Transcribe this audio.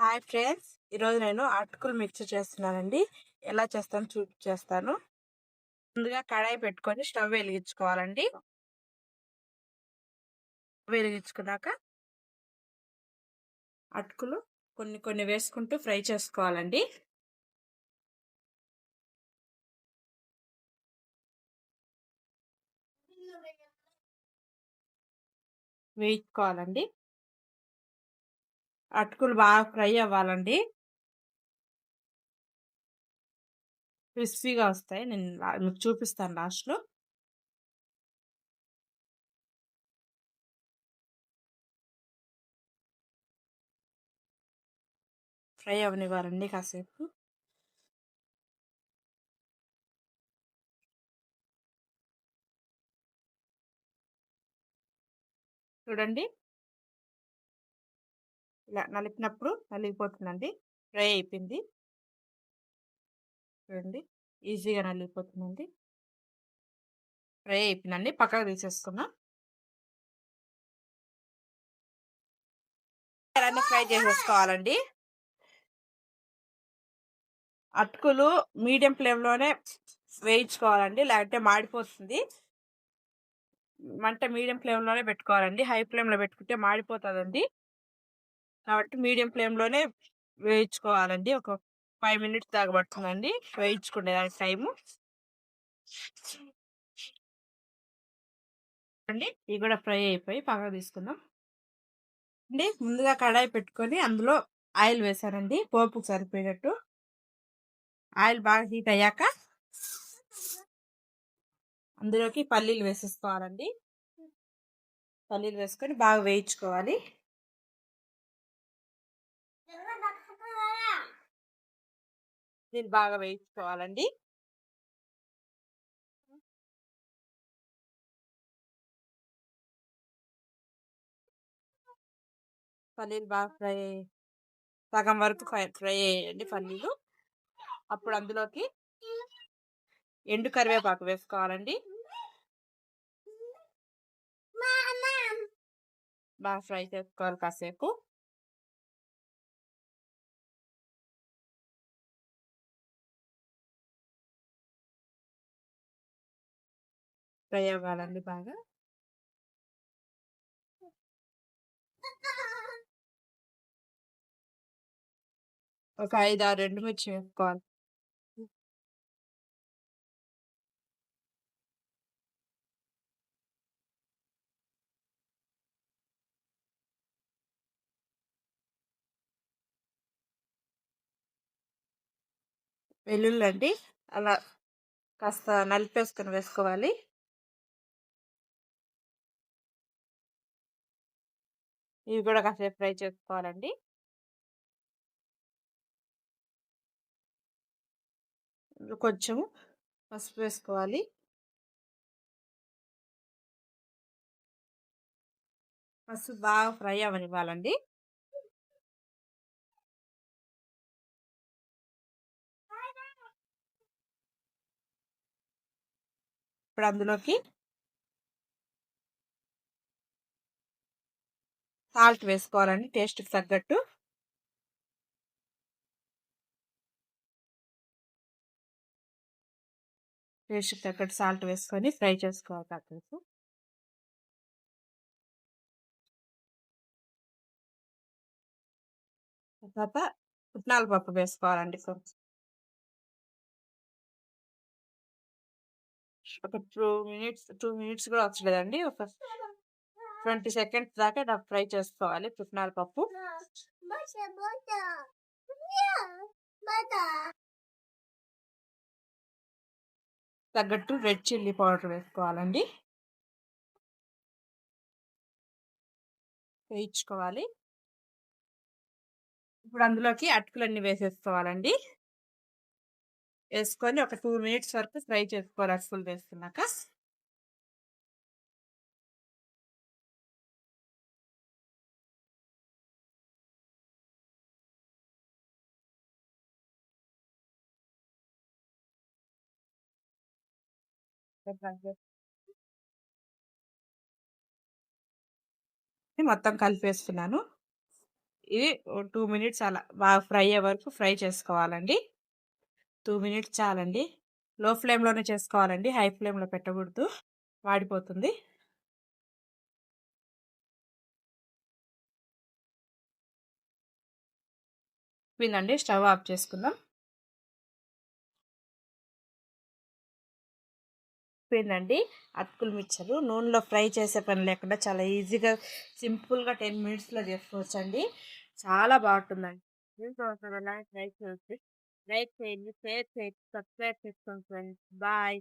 Hi friends. ఈరోజు నేను అటుకులు మిక్స్ చేస్తున్నానండి. ఎలా చేస్తాను చూపించేస్తాను ముందుగా కడాయి పెట్టుకొని స్టవ్ వెలిగించుకోవాలండి. వెలిగించుకున్నాక అటుకులు కొన్ని కొన్ని వేసుకుంటూ ఫ్రై చేసుకోవాలండి. వేయించుకోవాలండి. అటుకులు బాగా ఫ్రై అవ్వాలండి. క్రిస్పీగా వస్తాయి. నేను మీకు చూపిస్తాను లాస్ట్లో. ఫ్రై అవనివ్వాలండి కాసేపు. చూడండి. ఇలా నలిపినప్పుడు నలిగిపోతుందండి. ఫ్రై అయిపోయింది. చూడండి ఈజీగా నలిగిపోతుందండి. ఫ్రై అయిపోయిందండి. పక్కకు తీసేసుకున్నా అన్నీ ఫ్రై చేసేసుకోవాలండి. అటుకులు మీడియం ఫ్లేమ్లోనే వేయించుకోవాలండి. లేకపోతే మాడిపోతుంది. మంట మీడియం ఫ్లేమ్లోనే పెట్టుకోవాలండి. హై ఫ్లేమ్లో పెట్టుకుంటే మాడిపోతుందండి. కాబట్టి మీడియం ఫ్లేమ్లోనే వేయించుకోవాలండి. ఒక ఫైవ్ మినిట్స్ దాకా పడుతుందండి. వేయించుకునే దానికి టైము. అండి ఇవి కూడా ఫ్రై అయిపోయి పక్కకు తీసుకుందాం. అండి ముందుగా కడాయి పెట్టుకొని అందులో ఆయిల్ వేసానండి. పోపుకు సరిపోయేటట్టు. ఆయిల్ బాగా హీట్ అయ్యాక అందులోకి పల్లీలు వేసేసుకోవాలండి. పల్లీలు వేసుకొని బాగా వేయించుకోవాలి. దీన్ని బాగా వేయించుకోవాలండి. పల్లీలు బాగా ఫ్రై సగం వరకు ఫ్రై ఫ్రై అయ్యండి పల్లీలు అప్పుడు అందులోకి ఎండు కరివేపాకు వేసుకోవాలండి. బాగా ఫ్రై చేసుకోవాలి కాసేపు. ఫ్రై అవ్వాలండి బాగా ఒక ఐదు ఆరు మిర్చి వేసుకోవాలి వెల్లుల్లి అండి. అలా కాస్త నలిపేసుకొని వేసుకోవాలి. ఇవి కూడా కాసేపు ఫ్రై చేసుకోవాలండి. కొంచెం పసుపు వేసుకోవాలి. పసుపు బాగా ఫ్రై అవనివ్వాలండి ఇప్పుడు అందులోకి సాల్ట్ వేసుకోవాలండి టేస్ట్కి తగ్గట్టు. టేస్ట్కి తగ్గట్టు సాల్ట్ వేసుకొని ఫ్రై చేసుకోవాలి కాకపోతే తర్వాత పుట్నాల పప్పు వేసుకోవాలండి కొంచెం ఒక టూ మినిట్స్ టూ మినిట్స్ కూడా వచ్చలేదండి ఒక ట్వంటీ సెకండ్స్ దాకా ఫ్రై చేసుకోవాలి పుట్నాల పప్పు. తగ్గట్టు రెడ్ చిల్లీ పౌడర్ వేసుకోవాలండి. వేయించుకోవాలి. ఇప్పుడు అందులోకి అటుకులన్నీ వేసేసుకోవాలండి. వేసుకొని ఒక టూ మినిట్స్ వరకు ఫ్రై చేసుకోవాలి అటుకులు వేసుకున్నాక. మొత్తం కలిపేస్తున్నాను. ఇది టూ మినిట్స్ అలా బాగా ఫ్రై అయ్యే వరకు ఫ్రై చేసుకోవాలండి. టూ మినిట్స్ చాలండి. లో ఫ్లేమ్లోనే చేసుకోవాలండి. హై ఫ్లేమ్లో పెట్టకూడదు. వాడిపోతుంది. పోయిందండి స్టవ్ ఆఫ్ చేసుకుందాం. అయిపోయిందండి. అతుకులు మిక్చరు నూనెలో ఫ్రై చేసే పని లేకుండా చాలా ఈజీగా సింపుల్గా టెన్ మినిట్స్లో చేసుకోవచ్చు అండి చాలా బాగుంటుందండి. ట్రై చేసి లైక్ చేయండి షేర్ చేయండి సబ్స్క్రైబ్ చేసుకోండి ఫ్రెండ్స్. బాయ్.